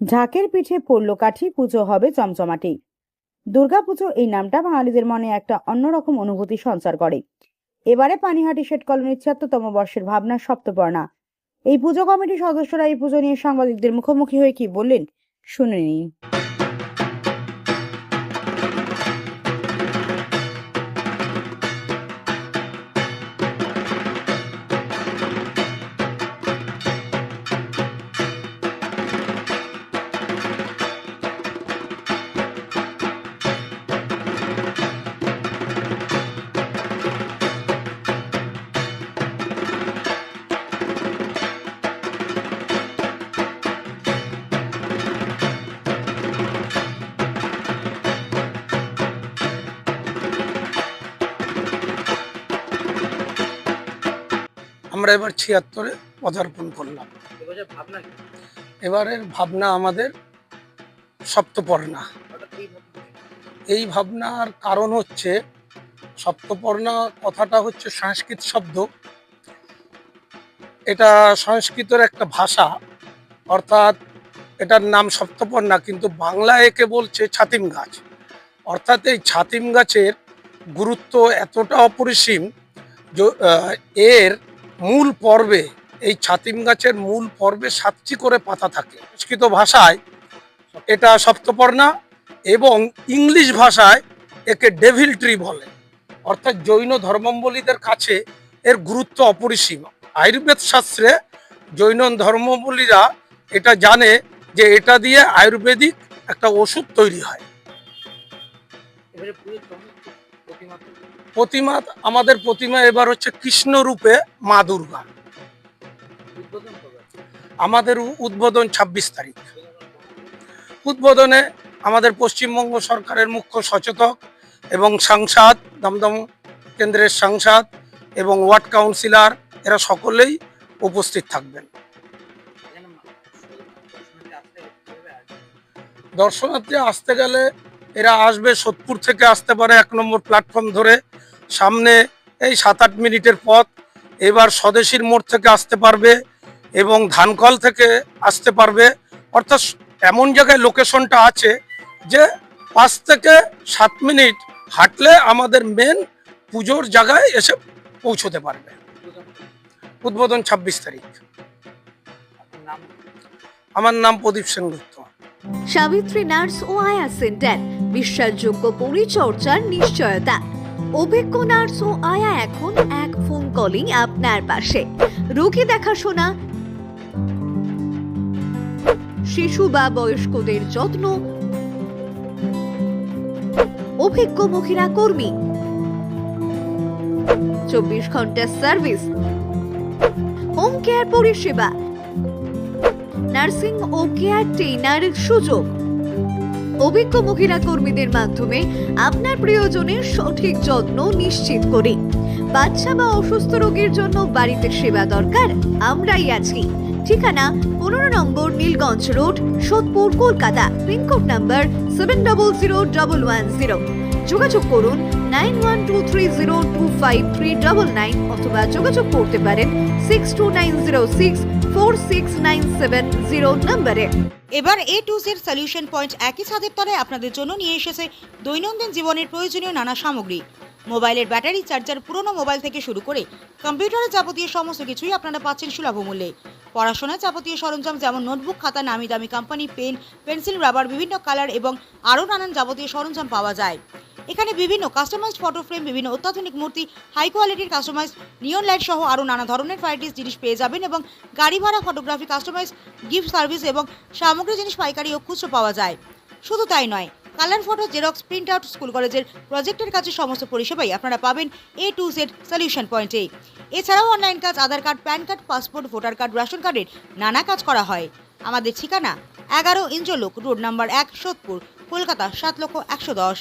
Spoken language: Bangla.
ঝাঁকের পিঠে পড়ল কাঠি, পুজো হবে চমচমাটি। দুর্গাপুজো এই নামটা বাঙালিদের মনে একটা অন্যরকম অনুভূতি সঞ্চার করে। এবারে পানিহাটি শেট কলোনির ছিয়াত্তরতম বর্ষের ভাবনা সপ্তপর্ণা। এই পুজো কমিটির সদস্যরা এই পুজো নিয়ে সাংবাদিকদের মুখোমুখি হয়ে কি বললেন শুনে নিন আমরা এবার ছিয়াত্তরে পদার্পণ করলাম? এবারের ভাবনা আমাদের সপ্তপর্ণা। এই ভাবনার কারণ হচ্ছে, সপ্তপর্ণা কথাটা হচ্ছে সংস্কৃত শব্দ। এটা সংস্কৃতের একটা ভাষা, অর্থাৎ এটার নাম সপ্তপর্ণা, কিন্তু বাংলায় একে বলছে ছাতিম গাছ। অর্থাৎ এই ছাতিম গাছের গুরুত্ব এতটা অপরিসীম এর মূল পর্বে, এই ছাতিম গাছের মূল পর্বে সাতটি করে পাতা থাকে। সংস্কৃত ভাষায় এটা সপ্তপর্ণা এবং ইংলিশ ভাষায় একে ডেভিল ট্রি বলে। অর্থাৎ জৈন ধর্মাবলীদের কাছে এর গুরুত্ব অপরিসীম। আয়ুর্বেদ শাস্ত্রে জৈন ধর্মাবলীরা এটা জানে যে এটা দিয়ে আয়ুর্বেদিক একটা ওষুধ তৈরি হয়। এবারে প্রতিমা, আমাদের প্রতিমা এবার হচ্ছে কৃষ্ণ রূপে মা দুর্গা? আমাদের উদ্বোধন ছাব্বিশ তারিখ উদ্বোধনে আমাদের পশ্চিমবঙ্গ সরকারের মুখ্য সচেতক এবং সাংসদ, দমদম কেন্দ্রের সাংসদ এবং ওয়ার্ড কাউন্সিলর, এরা সকলেই উপস্থিত থাকবেন? দর্শনার্থী আসতে গেলে এরা আসবে সোদপুর থেকে আসতে পারে এক নম্বর প্ল্যাটফর্ম ধরে। সামনে এই সাত আট মিনিটের পথ। এবার স্বদেশীর মোড় থেকে আসতে পারবে এবং ধানকল থেকে আসতে পারবে। অর্থাৎ এমন জায়গায় লোকেশনটা আছে যে পাঁচ থেকে সাত মিনিট হাঁটলে আমাদের মেন পুজোর জায়গায় এসে পৌঁছতে পারবে। উদ্বোধন কবে? উদ্বোধন ছাব্বিশ তারিখ আমার নাম প্রদীপ সেনগুপ্ত। সাবিত্রী নার্স ও আয়া সেন্টার। বিশ্বাসযোগ্য পরিচর্যার নিশ্চয়তা। অভিজ্ঞ নার্স ও আয়া এখন এক ফোন কলিং আপনার পাশে। রোগী দেখাশোনা শিশু বা বয়স্কদের যত্ন। অভিজ্ঞ মহিলা কর্মী। চব্বিশ ঘণ্টা সার্ভিস হোম কেয়ার পরিষেবা। নার্সিং ও কেয়ার ট্রেনার সুযোগ। অভিজ্ঞ মহিলা কর্মীদের মাধ্যমে আপনার প্রিয়জনের সঠিক যত্ন নিশ্চিত করি। বাচ্চা বা অসুস্থ রোগীর জন্য বাড়িতে সেবা দরকার, আমরাই আছি। ঠিকানা পনেরো নম্বর Nilganj road, Sodepur, Kolkata pincode number seven double zero double one zero. যোগাযোগ করুন nine one two three zero two five three double nine অথবা যোগাযোগ করতে পারেন six two nine zero six four six nine seven zero নম্বরে। এবার A to Z solution point একই ছাদের তলায় আপনাদের জন্য নিয়ে এসেছে দৈনন্দিন জীবনের প্রয়োজনীয় নানা সামগ্রী। মোবাইলের ব্যাটারি, চার্জার, পুরনো মোবাইল থেকে শুরু করে কম্পিউটারের যাবতীয় সমস্ত কিছুই আপনারা পাচ্ছেন সুলভ মূল্যে। পড়াশোনার যাবতীয় সরঞ্জাম যেমন নোটবুক, খাতা, নামি দামি কোম্পানি পেন পেন্সিল রাবার বিভিন্ন কালার এবং আরও নানান যাবতীয় সরঞ্জাম পাওয়া যায়। এখানে বিভিন্ন কাস্টমাইজড ফটো ফ্রেম বিভিন্ন অত্যাধুনিক মূর্তি হাই কোয়ালিটির কাস্টমাইজ নিয়ন লাইট সহ আরও নানা ধরনের ভ্যারাইটিস জিনিস পেয়ে যাবেন এবং গাড়ি ভাড়া ফটোগ্রাফি কাস্টমাইজ গিফট সার্ভিস এবং সামগ্রী জিনিস পাইকারি ও খুচরো পাওয়া যায়। শুধু তাই নয় colour photo xerox print out school কলেজের প্রজেক্টের কাছে সমস্ত পরিষেবাই আপনারা পাবেন এ টু জেড সলিউশন পয়েন্টে এছাড়াও অনলাইন কাজ Aadhaar card PAN card passport voter card ration কার্ডের নানা কাজ করা হয়। আমাদের ঠিকানা এগারো ইঞ্জলোক রোড নাম্বার এক, সোদপুর, কলকাতা, সাত লক্ষ একশো দশ।